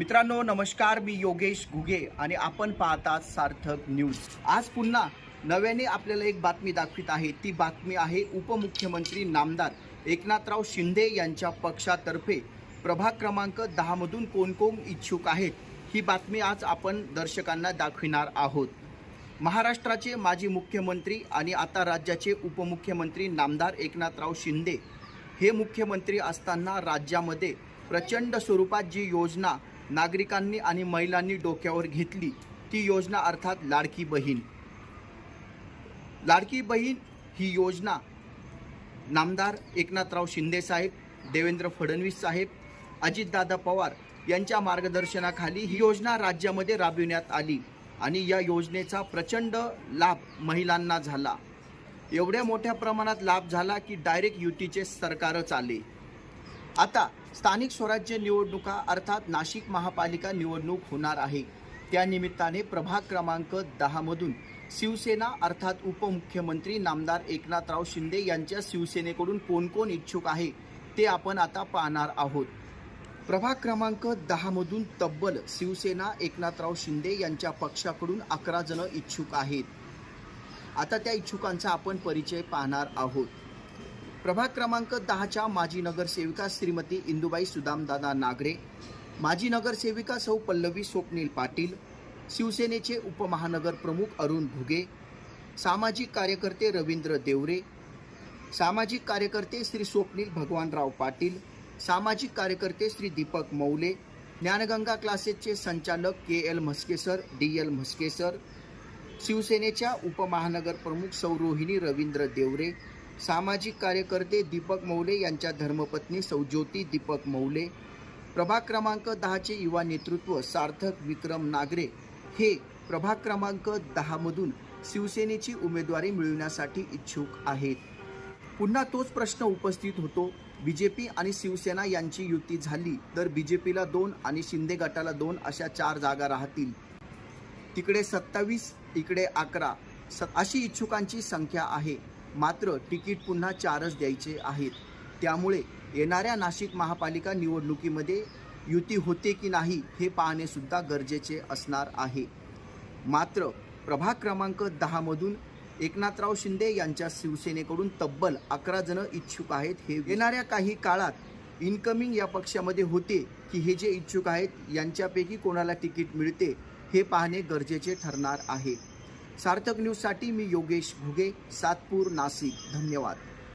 मित्रांनो नमस्कार मी योगेश घुगे आणि आपण पाहता सार्थक न्यूज. आज पुन्हा नव्याने आपल्याला एक बातमी दाखवित आहे. ती बातमी आहे उपमुख्यमंत्री नामदार एकनाथराव शिंदे यांच्या पक्षातर्फे. प्रभाग क्रमांक दहामधून कोण कोण इच्छुक आहेत ही बातमी आज आपण दर्शकांना दाखविणार आहोत. महाराष्ट्राचे माजी मुख्यमंत्री आणि आता राज्याचे उपमुख्यमंत्री नामदार एकनाथराव शिंदे हे मुख्यमंत्री असताना राज्यामध्ये प्रचंड स्वरूपात जी योजना नागरिकांनी आणि महिलांनी डोक्यावर घेतली ती योजना अर्थात लाडकी बहीण. लाडकी बहीण ही योजना नामदार एकनाथराव शिंदे साहेब देवेंद्र फडणवीस साहेब अजितदादा पवार यांच्या मार्गदर्शनाखाली ही योजना राज्यामध्ये राबविण्यात आली आणि या योजनेचा प्रचंड लाभ महिलांना झाला. एवढ्या मोठ्या प्रमाणात लाभ झाला की डायरेक्ट युतीचे सरकारच आले. आता स्थानिक स्वराज्य निवडणुका अर्थात नाशिक महापालिका निवडणूक होणार आहे. त्यानिमित्ताने प्रभाग क्रमांक दहामधून शिवसेना अर्थात उपमुख्यमंत्री नामदार एकनाथराव शिंदे यांच्या शिवसेनेकडून कोण कोण इच्छुक आहे ते आपण आता पाहणार आहोत. प्रभाग क्रमांक दहामधून तब्बल शिवसेना एकनाथराव शिंदे यांच्या पक्षाकडून अकरा जण इच्छुक आहेत. आता त्या इच्छुकांचा आपण परिचय पाहणार आहोत. प्रभाग क्रमांक दहाच्या माजी नगरसेविका श्रीमती इंदुबाई सुदामदादा नागरे माजी नगरसेविका सौ पल्लवी स्वप्नील पाटील शिवसेनेचे उपमहानगर प्रमुख अरुण भुगे सामाजिक कार्यकर्ते रवींद्र देवरे सामाजिक कार्यकर्ते श्री स्वप्नील भगवानराव पाटील सामाजिक कार्यकर्ते श्री दीपक मौले ज्ञानगंगा क्लासेसचे संचालक के एल म्हस्केसर डी एल म्हस्केसर शिवसेनेच्या उपमहानगर प्रमुख सौरोहिणी रवींद्र देवरे सामाजिक कार्यकर्ते दीपक मौले यांच्या धर्मपत्नी सौज्योती दीपक मौले प्रभाग क्रमांक दहाचे युवा नेतृत्व सार्थक विक्रम नागरे हे प्रभाग क्रमांक दहामधून शिवसेनेची उमेदवारी मिळवण्यासाठी इच्छुक आहेत. पुन्हा तोच प्रश्न उपस्थित होतो. बी जे पी आणि शिवसेना यांची युती झाली तर बी जे पीला दोन आणि शिंदे गटाला दोन अशा चार जागा राहतील. तिकडे सत्तावीस इकडे अकरा स अशी इच्छुकांची संख्या आहे. मात्र तिकीट पुन्हा चारच द्यायचे आहेत. त्यामुळे येणाऱ्या नाशिक महापालिका निवडणुकीमध्ये युती होते की नाही हे पाहणेसुद्धा गरजेचे असणार आहे. मात्र प्रभाग क्रमांक दहामधून एकनाथराव शिंदे यांच्या शिवसेनेकडून तब्बल अकरा जण इच्छुक आहेत हे येणाऱ्या काही काळात इनकमिंग या पक्षामध्ये होते की हे जे इच्छुक आहेत यांच्यापैकी कोणाला तिकीट मिळते हे पाहणे गरजेचे ठरणार आहे. सार्थक न्यूजसाठी मी योगेश भुगे सातपूर नाशिक. धन्यवाद.